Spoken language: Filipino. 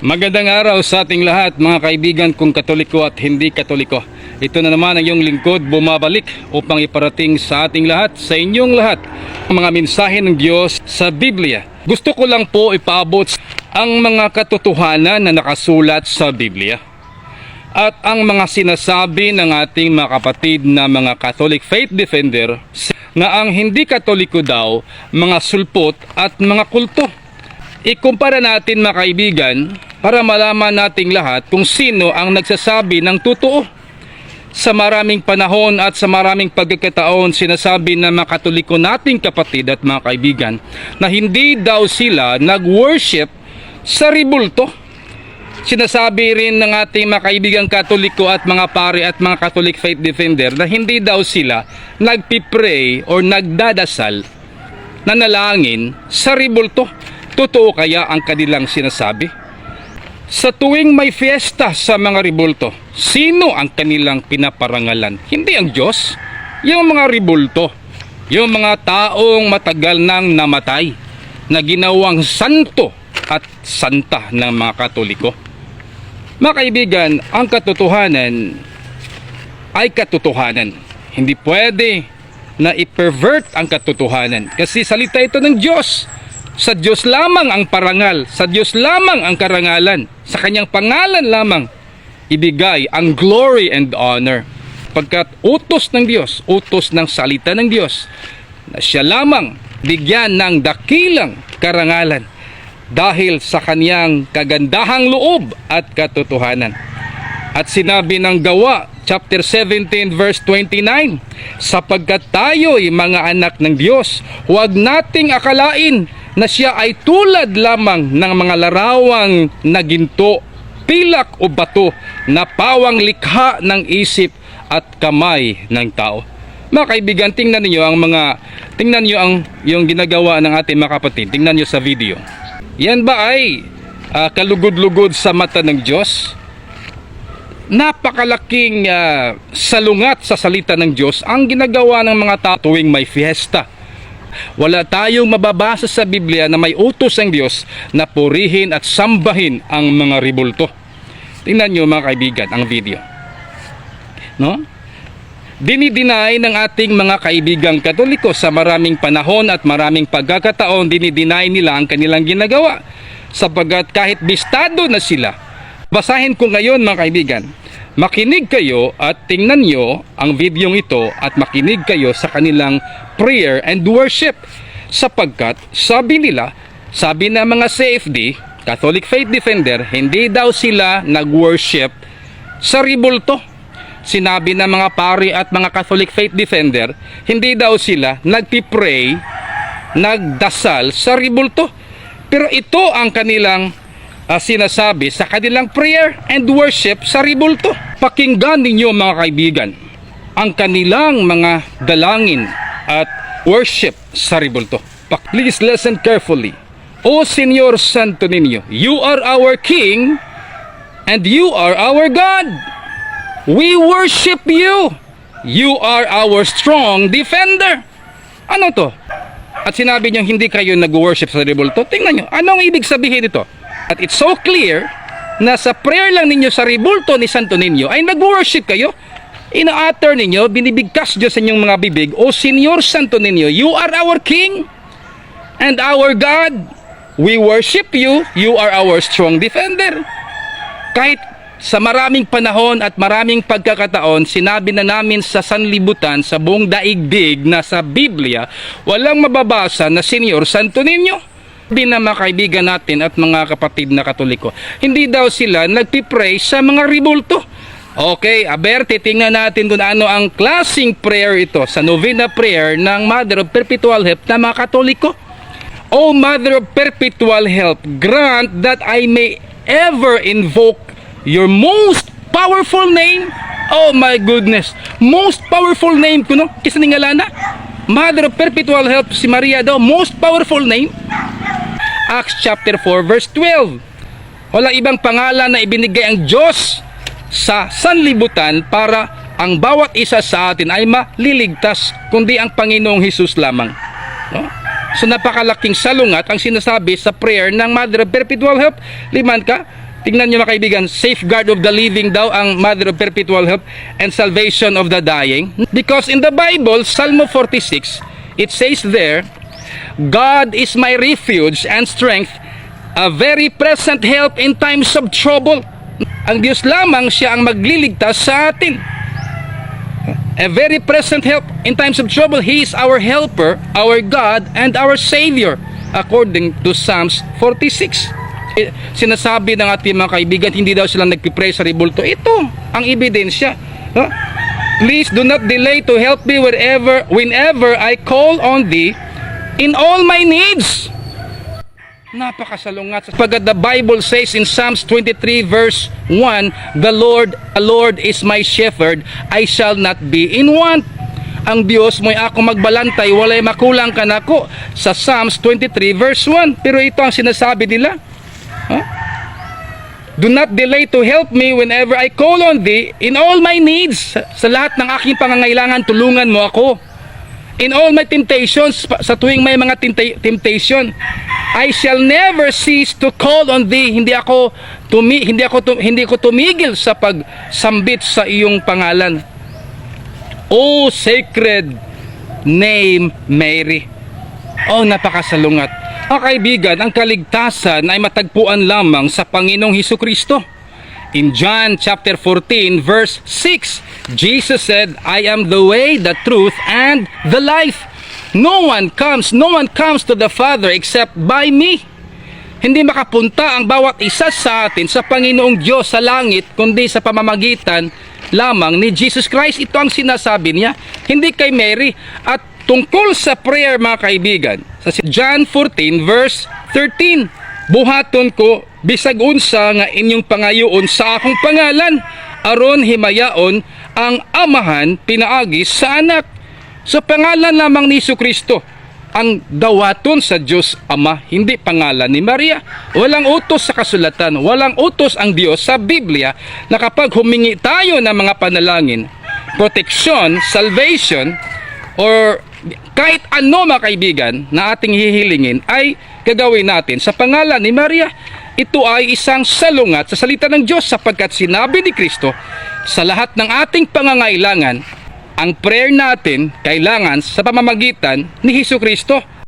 Magandang araw sa ating lahat mga kaibigan kung katoliko at hindi katoliko. Ito na naman ang iyong lingkod bumabalik upang iparating sa ating lahat, sa inyong lahat, ang mga mensahe ng Diyos sa Biblia. Gusto ko lang po ipaabot ang mga katotohanan na nakasulat sa Biblia at ang mga sinasabi ng ating mga kapatid na mga Catholic faith defender na ang hindi katoliko daw mga sulpot at mga kulto. Ikumpara natin mga kaibigan para malaman nating lahat kung sino ang nagsasabi ng totoo. Sa maraming panahon at sa maraming pagkakataon sinasabi ng mga katoliko nating kapatid at mga kaibigan na hindi daw sila nag-worship sa ribulto. Sinasabi rin ng ating mga kaibigang katoliko at mga pare at mga Catholic faith defender na hindi daw sila nagpipray or nagdadasal nanalangin sa ribulto. Totoo kaya ang kanilang sinasabi? Sa tuwing may fiesta sa mga ribulto, sino ang kanilang pinaparangalan? Hindi ang Diyos, yung mga ribulto, yung mga taong matagal nang namatay na ginawang santo at santa ng mga katoliko. Mga kaibigan, ang katotohanan ay katotohanan. Hindi pwede na i-pervert ang katotohanan kasi salita ito ng Diyos. Sa Diyos lamang ang parangal, sa Diyos lamang ang karangalan, sa kanyang pangalan lamang ibigay ang glory and honor. Pagkat utos ng Diyos, utos ng salita ng Diyos, na siya lamang bigyan ng dakilang karangalan dahil sa kaniyang kagandahang loob at katotohanan. At sinabi ng gawa, chapter 17 verse 29, sapagkat tayo'y mga anak ng Diyos, huwag nating akalain na siya ay tulad lamang ng mga larawang na ginto, pilak o bato na pawang likha ng isip at kamay ng tao. Mga kaibigan, tingnan niyo ang mga tingnan niyo ang yung ginagawa ng ating mga kapatid. Tingnan niyo sa video. Yan ba ay ah, kalugod-lugod sa mata ng Diyos? Napakalaking ah, salungat sa salita ng Diyos ang ginagawa ng mga tao tuwing may fiesta. Wala tayong mababasa sa Biblia na may utos ng Diyos na purihin at sambahin ang mga ribulto. Tingnan nyo mga kaibigan ang video. No? Dinidinay ng ating mga kaibigang katoliko sa maraming panahon at maraming pagkakataon dinidinay nila ang kanilang ginagawa sapagat kahit bistado na sila. Basahin ko ngayon mga kaibigan. Makinig kayo at tingnan nyo ang videong ito at makinig kayo sa kanilang prayer and worship sapagkat sabi nila, sabi ng mga CFD, Catholic Faith Defender, hindi daw sila nag-worship sa ribulto sinabi ng mga pari at mga Catholic Faith Defender, hindi daw sila nagpipray, nagdasal sa ribulto. Pero ito ang kanilang ah, sinasabi sa kanilang prayer and worship sa ribulto. Pakinggan ninyo mga kaibigan ang kanilang mga dalangin at worship sa ribulto. Please listen carefully. O Señor Santo Niño, you are our King and you are our God. We worship you. You are our strong defender. Ano to? At sinabi niyo hindi kayo nag-worship sa ribulto. Tingnan niyo, anong ibig sabihin nito? At it's so clear na sa prayer lang ninyo sa ribulto ni Santo Niño ay nag-worship kayo. Ina-utter ninyo, binibigkas Diyos sa inyong mga bibig, O Señor Santo Niño, you are our King and our God. We worship you. You are our strong defender. Kahit sa maraming panahon at maraming pagkakataon, sinabi na namin sa sanlibutan, sa buong daigdig na sa Biblia, walang mababasa na Senyor Santo Niño. Hindi na mga kaibigan natin at mga kapatid na katoliko. Hindi daw sila nagpipray sa mga ribulto. Okay, aber, titingnan natin kung ano ang klasing prayer ito sa novena prayer ng Mother of Perpetual Help na mga katoliko. O Mother of Perpetual Help, grant that I may ever invoke your most powerful name. Oh my goodness. Most powerful name kuno kisa ningalana. Mother of Perpetual Help si Maria daw most powerful name. Acts chapter 4 verse 12. Wala ibang pangalan na ibinigay ang Diyos sa sanlibutan para ang bawat isa sa atin ay maliligtas kundi ang Panginoong Hesus lamang. No? So napakalaking salungat ang sinasabi sa prayer ng Mother of Perpetual Help. Liman ka, Tingnan nyo mga kaibigan, safeguard of the living daw ang mother of perpetual help and salvation of the dying. Because in the Bible, Psalm 46, it says there, God is my refuge and strength, a very present help in times of trouble. Ang Diyos lamang siya ang magliligtas sa atin. A very present help in times of trouble. He is our helper, our God, and our Savior, according to Psalms 46. Eh, Sinasabi ng ating mga kaibigan, hindi daw sila nagpipray sa ribulto. Ito ang ebidensya. Please do not delay to help me wherever, whenever I call on thee in all my needs. Napakasalungat. Pagkat the Bible says in Psalms 23 verse 1, The Lord, the Lord is my shepherd, I shall not be in want. Ang Diyos mo'y ako magbalantay, walay makulang ka nako sa Psalms 23 verse 1. Pero ito ang sinasabi nila. Huh? Do not delay to help me whenever I call on thee in all my needs. Sa, sa lahat ng aking pangangailangan, tulungan mo ako. In all my temptations, sa tuwing may mga temptation, I shall never cease to call on thee. Hindi ako tumi hindi ako tu- hindi ko tumigil sa pagsambit sa iyong pangalan. O sacred name Mary. Oh, napakasalungat. Mga kaibigan, ang kaligtasan ay matagpuan lamang sa Panginoong Hesus Kristo. In John chapter 14 verse 6, Jesus said, I am the way, the truth, and the life. No one comes, no one comes to the Father except by me. Hindi makapunta ang bawat isa sa atin sa Panginoong Diyos sa langit, kundi sa pamamagitan lamang ni Jesus Christ. Ito ang sinasabi niya, hindi kay Mary. At tungkol sa prayer mga kaibigan, sa John 14 verse 13, Buhaton ko, bisag unsa nga inyong pangayoon sa akong pangalan, aron himayaon ang amahan pinaagi sa anak. Sa pangalan lamang ni Isu Kristo, ang dawaton sa Diyos Ama, hindi pangalan ni Maria. Walang utos sa kasulatan, walang utos ang Diyos sa Biblia na kapag humingi tayo ng mga panalangin, protection, salvation, or kahit ano mga kaibigan na ating hihilingin ay gagawin natin sa pangalan ni Maria. Ito ay isang salungat sa salita ng Diyos sapagkat sinabi ni Kristo sa lahat ng ating pangangailangan ang prayer natin kailangan sa pamamagitan ni Hesus Kristo.